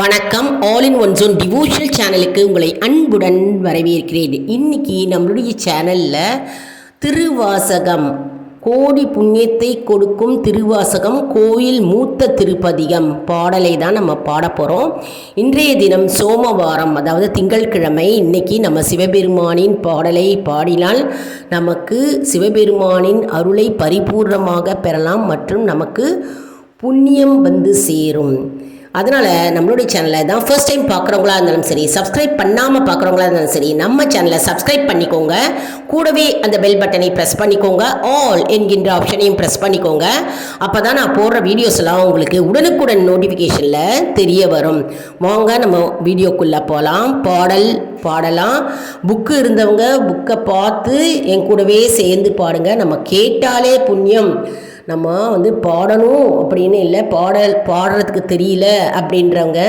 வணக்கம். All in one zone devotional சேனலுக்கு உங்களை அன்புடன் வரவேற்கிறேன். இன்னைக்கு நம்மளுடைய சேனலில் திருவாசகம். கோடி புண்ணியத்தை கொடுக்கும் திருவாசகம் கோயில் மூத்த திருப்பதிகம். பாடலை தான் நம்ம பாட போகிறோம் இன்றைய தினம் சோமவாரம் அதாவது திங்கட்கிழமை இன்னைக்கு நம்ம சிவபெருமானின் பாடலை பாடினால் நமக்கு சிவபெருமானின் அருளை பரிபூர்ணமாக பெறலாம் மற்றும் நமக்கு புண்ணியம் வந்து சேரும். அதனால் நம்மளுடைய சேனலை தான் ஃபர்ஸ்ட் டைம் பார்க்குறவங்களா இருந்தாலும் சரி சப்ஸ்கிரைப் பண்ணாமல் பார்க்குறவங்களா இருந்தாலும் சரி நம்ம சேனலை சப்ஸ்கிரைப் பண்ணிக்கோங்க. கூடவே அந்த பெல் பட்டனை ப்ரெஸ் பண்ணிக்கோங்க. ஆல் என்கின்ற ஆப்ஷனையும் ப்ரெஸ் பண்ணிக்கோங்க. அப்போ தான் நான் போடுற வீடியோஸ் எல்லாம் உங்களுக்கு உடனுக்குடன் நோட்டிஃபிகேஷனில் தெரிய வரும். வாங்க நம்ம வீடியோக்குள்ளே போகலாம் பாடல் பாடலாம். புக்கு இருந்தவங்க புக்கை பார்த்து என் கூடவே சேர்ந்து பாடுங்க. நம்ம கேட்டாலே புண்ணியம். நம்ம வந்து பாடணும் அப்படின்னு இல்லை பாடல் பாடுறதுக்கு தெரியல அப்படின்றவங்க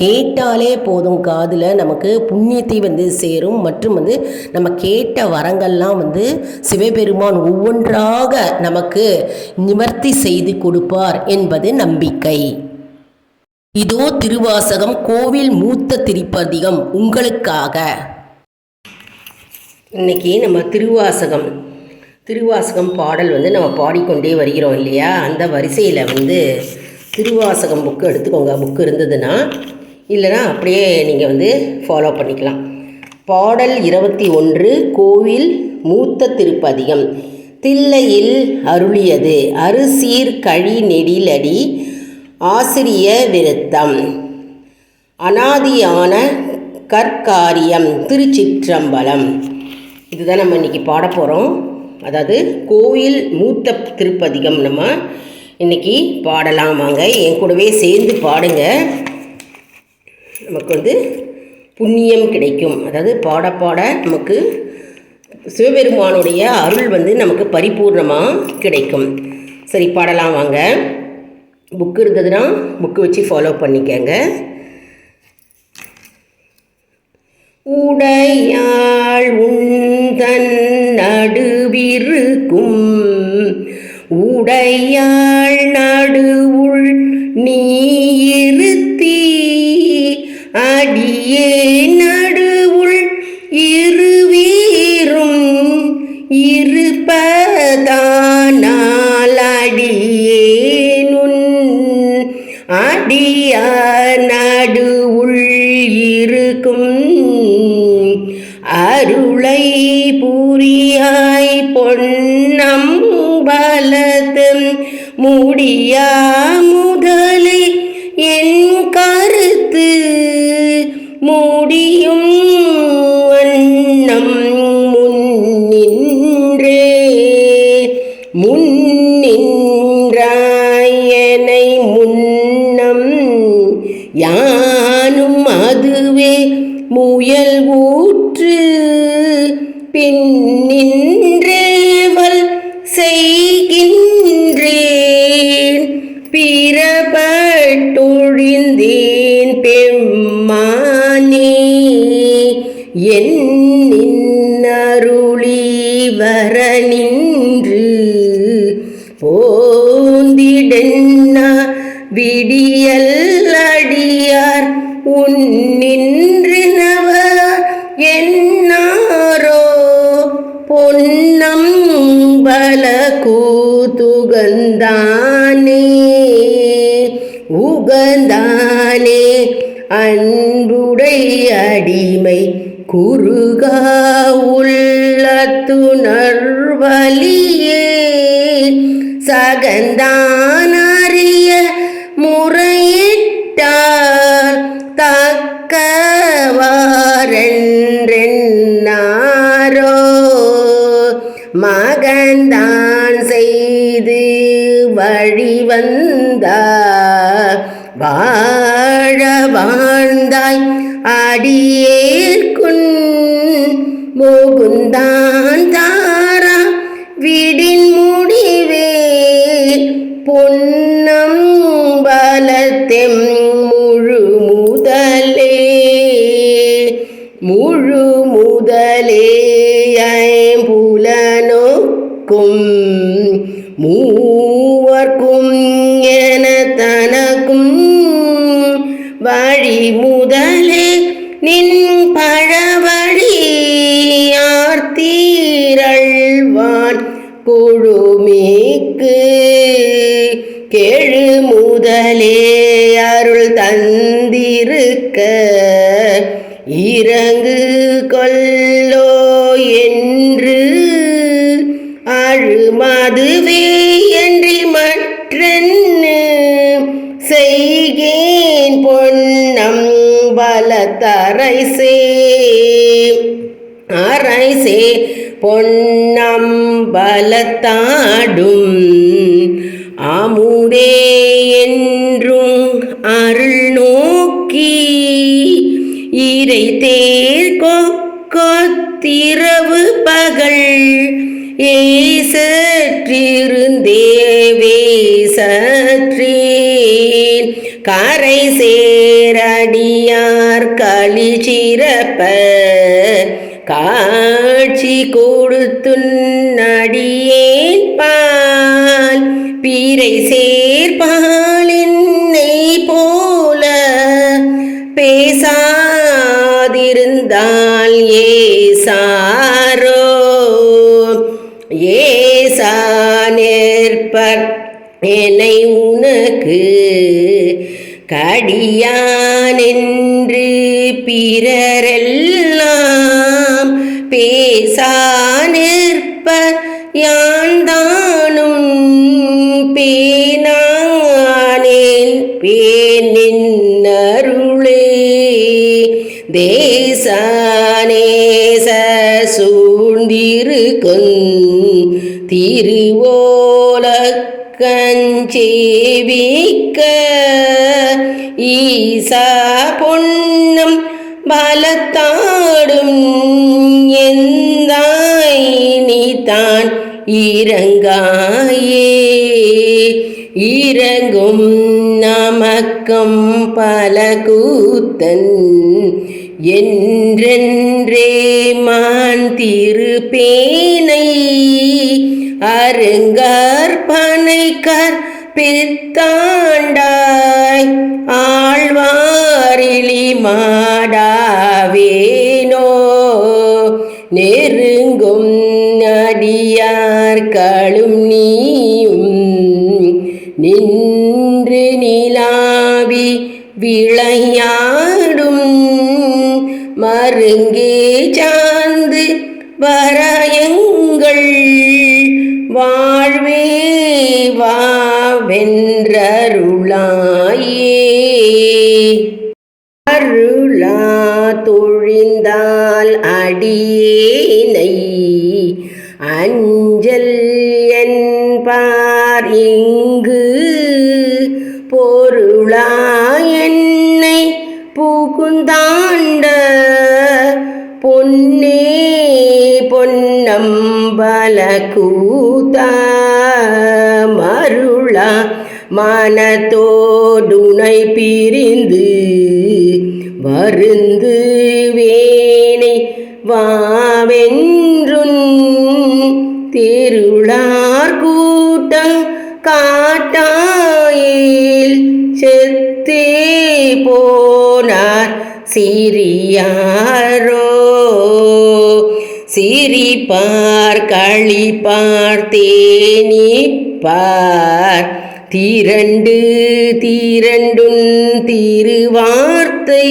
கேட்டாலே போதும் காதில் நமக்கு புண்ணியத்தை வந்து சேரும். மற்றும் வந்து நம்ம கேட்ட வரங்கள்லாம் வந்து சிவபெருமான் ஒவ்வொன்றாக நமக்கு நிவர்த்தி செய்து கொடுப்பார் என்பது நம்பிக்கை. இதோ திருவாசகம் கோவில் மூத்த திருப்பதிகம் உங்களுக்காக. இன்னைக்கு நம்ம திருவாசகம். திருவாசகம் பாடல் வந்து நம்ம பாடிக்கொண்டே வருகிறோம் இல்லையா? அந்த வரிசையில் வந்து திருவாசகம் புக்கு எடுத்துக்கோங்க. புக்கு இருந்ததுன்னா இல்லைன்னா அப்படியே நீங்கள் வந்து ஃபாலோ பண்ணிக்கலாம். பாடல் இருபத்தி ஒன்று கோவில் மூத்த திருப்பதிகம். தில்லையில் அருளியது அரிசீர் கழி நெடிலடி ஆசிரிய விருத்தம். அனாதியான கற்காரியம் திருச்சிற்றம்பலம். இதுதான் நம்ம இன்றைக்கி பாட போகிறோம் அதாவது கோயில் மூத்த திருப்பதிகம் நம்ம இன்றைக்கி பாடலாம் வாங்க. என் கூடவே சேர்ந்து பாடுங்க. நமக்கு வந்து புண்ணியம் கிடைக்கும். அதாவது பாட பாட நமக்கு சிவபெருமானுடைய அருள் வந்து நமக்கு பரிபூர்ணமாக கிடைக்கும். சரி பாடலாம் வாங்க. புக்கு இருந்ததுன்னா புக்கு வச்சு ஃபாலோ பண்ணிக்கங்க. உடையாள் உந்தன் நடு நடுவிருக்கும் உடையாள் நடுவுள் நீருத்தி அடியே நடுவுள் இருவீரும். இருப்பதானால் அடியேனுன் அடியார் நடுவுள் இருக்கும். அருளை புரியாய் பொன்னம் பலத்து முடியா முதலே என் கருத்து முடியும் வண்ணம் முன்னின்றே முன்னின்றாயனை முன்னம் யானும் வழியே சகந்தான் அறிய முறையிட்டார். தக்கவாரென்றென்னாரோ. மகந்தான் செய்து வழி வந்தார். வாழ வாழ்ந்தாய் அடிய. மூவர்க்கும் முதலே நின் பழவழி ஆர்த்தீரள்வான் குழுமிக்கு கெழு முதலே அருள் தந்திருக்க இறங்கு கொல்லோ என்று அழுமதுவே பலத்தரைசே அரைசே பொன்னம்பலத்தாடும் அமுதே என்றும் அருள் நோக்கி இறை தேர் கொத்திரவு பகல் ஏசற்றிருந்தேவே சற்றே கரை களி சிறப்ப காட்சி கொடுத்து நடியேன் பால் பீரை சேர்பால் என்னை போல. பேசாதிருந்தால் ஏ சாரோ ஏசா நேர்பர் என்னை உனக்கு கடியானென்று பிறரெல்லாம் பேசா நிற்ப யான்தானும் பேனானேன் பேனின் தேசானேச சூழ்ந்திருக்கும் திருவோலக்கஞ்சேவிக்க ஈசா பொன்னம் பலத்தாடும் எந்தாய் நீ தான் இறங்காயே. இறங்கும் நமக்கம் பல கூத்தன் என்றென்றே மான் திருப்பேனை. அருங்கார் பனைக்கார் பித்தாண்டாய் ஆ மாடாவேனோ? நெருங்கும் நடியார்களும் நீயும் நின்று நிலாவி விளையாடும். மருங்கே மனத்தோடுனை பிரிந்து வருந்து வேணை வாவென்றுன் திருளார் கூட்டம் காட்டாயில் செத்தே போனார் சிறியாரோ. சிரிப்பார் களிப்பார் தேனிப்பார். தீரண்டு தீரண்டுன் திருவார்த்தை.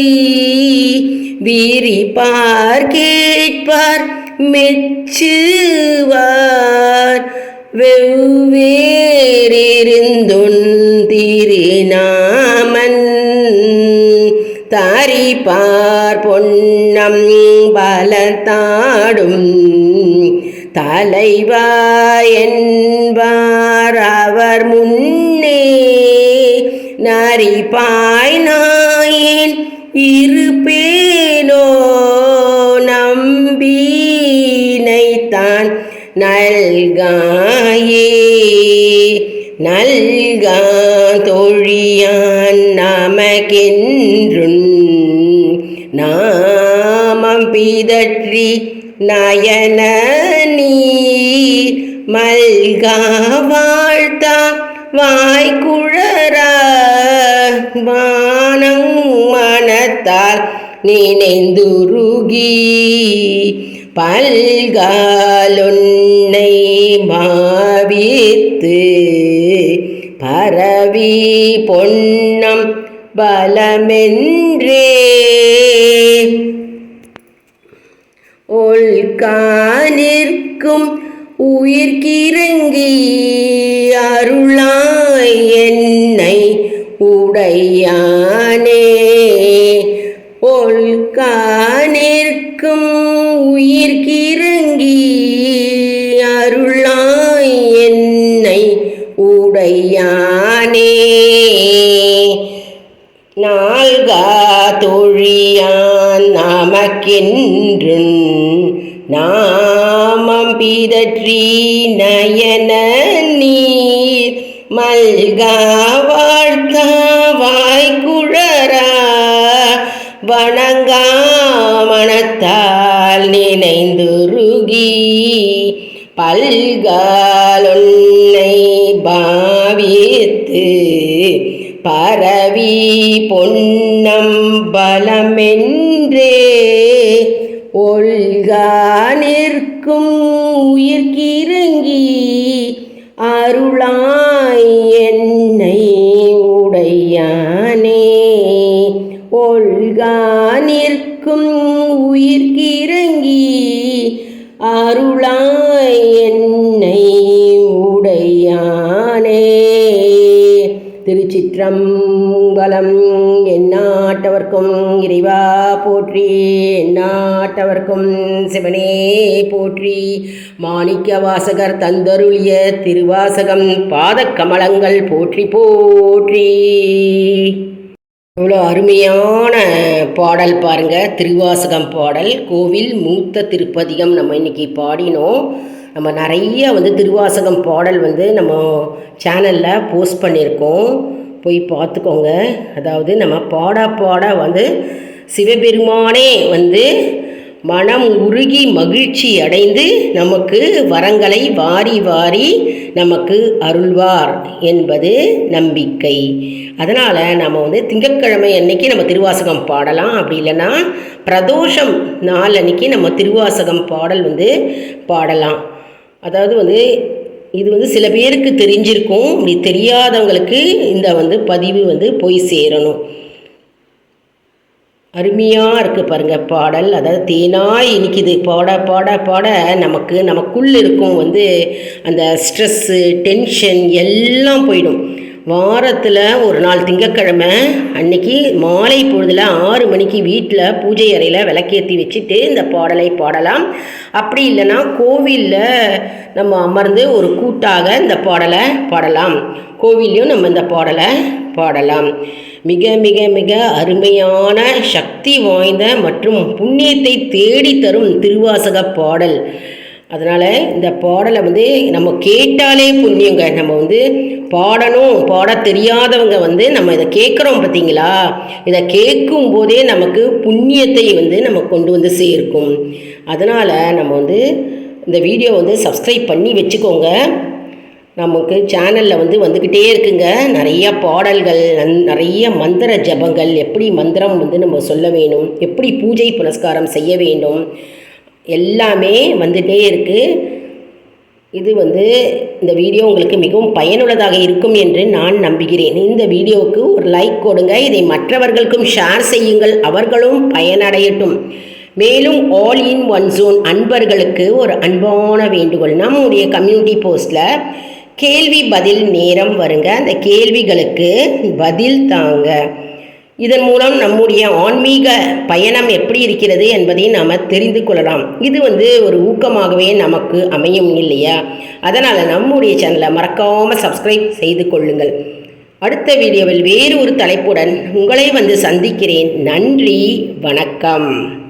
வீரிப்பார் கேட்பார் மெச்சுவார். வெவ்வேறிருந்துன் திருநாமன் தாரிப்பார் பொன்னம் பலத்தாடும் தலைவா என்பார் அவர் முன் நரிப்பாய் நாயின் இருப்பேனோ நம்பினைத்தான் நல்காயே நல்கா தொழியான் நமக்கென்றும் நாமம் பிதற்றி நயன நீ மல்கா வாழ்த்தா வாய்க்குழற வானம் மனத்தால் நினைந்துருகி பல்காலொன்னை மாவித்து பரவி பொன்னம் பலமென்றே. ஒல்கானிற்கும் உயிர்க்கிறங்கி உடையானே. உடையானே ஒல்கானிற்கும் உயிர்க்கிறங்கி அருளாய் என்னை உடையானே. நால்கா தொழியான் நமக்கென்று நாமம் பிதற்றி நயன நீர். மல்கா வாழ்க்கா வாய்க்குழரா வணங்கா மனத்தால் நினைந்துருகி பல்காலொன்னை பாவித்து பரவி பொன்னம் பலமென்றே ஒல்கா நிற்கும் உயிர்க்கிறங்கி அருளாய் என்னை சிவனே போற்றி. மாணிக்க வாசகர் தந்தருளிய திருவாசகம் பாதக்கமலங்கள் போற்றி போற்றி. இவ்வளோ அருமையான பாடல் பாருங்க. திருவாசகம் பாடல் கோவில் மூத்த திருப்பதிகம் நம்ம இன்னைக்கு பாடினோம். நம்ம நிறைய வந்து திருவாசகம் பாடல் வந்து நம்ம சேனலில் போஸ்ட் பண்ணியிருக்கோம். போய் பார்த்துக்கோங்க. அதாவது நம்ம பாட பாட வந்து சிவபெருமானே வந்து மனம் உருகி மகிழ்ச்சி அடைந்து நமக்கு வரங்களை வாரி வாரி நமக்கு அருள்வார் என்பது நம்பிக்கை. அதனால் நம்ம வந்து திங்கட்கிழமை அன்னைக்கு நம்ம திருவாசகம் பாடலாம். அப்படி இல்லைன்னா பிரதோஷம் நாள் அன்னைக்கு நம்ம திருவாசகம் பாடல் வந்து பாடலாம். அதாவது வந்து இது வந்து சில பேருக்கு தெரிஞ்சிருக்கும். இப்படி தெரியாதவங்களுக்கு இந்த வந்து பதிவு வந்து போய் சேரணும். அருமையாக இருக்குது பாருங்கள் பாடல். அதாவது தேனாய் இனிக்குது. பாட பாட பாட நமக்கு நமக்குள்ளே இருக்கும் வந்து அந்த ஸ்ட்ரெஸ்ஸு டென்ஷன் எல்லாம் போயிடும். வாரத்தில் ஒரு நாள் திங்கக்கிழமை அன்னைக்கு மாலை பொழுதில் ஆறு மணிக்கு வீட்டில் பூஜை அறையில் விளக்கேற்றி வச்சுட்டு இந்த பாடலை பாடலாம். அப்படி இல்லைன்னா கோவிலில் நம்ம அமர்ந்து ஒரு கூட்டாக இந்த பாடலை பாடலாம். கோவிலையும் நம்ம இந்த பாடலை பாடலாம். மிக மிக மிக அருமையான சக்தி வாய்ந்த மற்றும் புண்ணியத்தை தேடி தரும் திருவாசக பாடல். அதனால் இந்த பாடலை வந்து நம்ம கேட்டாலே புண்ணியங்க. நம்ம வந்து பாடணும் பாட தெரியாதவங்க வந்து நம்ம இதை கேட்குறோம் பார்த்தீங்களா? இதை கேட்கும் போதே நமக்கு புண்ணியத்தை வந்து நம்ம கொண்டு வந்து சேர்க்கும். அதனால் நம்ம வந்து இந்த வீடியோ வந்து சப்ஸ்கிரைப் பண்ணி வச்சுக்கோங்க. நமக்கு சேனலில் வந்து வந்துக்கிட்டே இருக்குங்க. நிறைய பாடல்கள் நிறைய மந்திர ஜபங்கள் எப்படி மந்திரம் வந்து நம்ம சொல்ல வேணும் எப்படி பூஜை புனஸ்காரம் செய்ய வேண்டும் எல்லாமே வந்துகிட்டே இருக்குது இது வந்து இந்த வீடியோ உங்களுக்கு மிகவும் பயனுள்ளதாக இருக்கும் என்று நான் நம்புகிறேன். இந்த வீடியோவுக்கு ஒரு லைக் கொடுங்க. இதை மற்றவர்களுக்கும் ஷேர் செய்யுங்கள். அவர்களும் பயனடையட்டும். மேலும் ஆல் இன் ஒன் ஜோன் அன்பர்களுக்கு ஒரு அன்பான வேண்டுகோள். நம்முடைய கம்யூனிட்டி போஸ்டில் கேள்வி பதில் நேரம் வருங்க அந்த கேள்விகளுக்கு பதில் தாங்க. இதன் மூலம் நம்முடைய ஆன்மீக பயணம் எப்படி இருக்கிறது என்பதை நாம் தெரிந்து கொள்ளலாம். இது வந்து ஒரு ஊக்கமாகவே நமக்கு அமையும் இல்லையா? அதனால் நம்முடைய சேனலை மறக்காமல் சப்ஸ்கிரைப் செய்து கொள்ளுங்கள். அடுத்த வீடியோவில் வேறு ஒரு தலைப்புடன் உங்களை வந்து சந்திக்கிறேன். நன்றி வணக்கம்.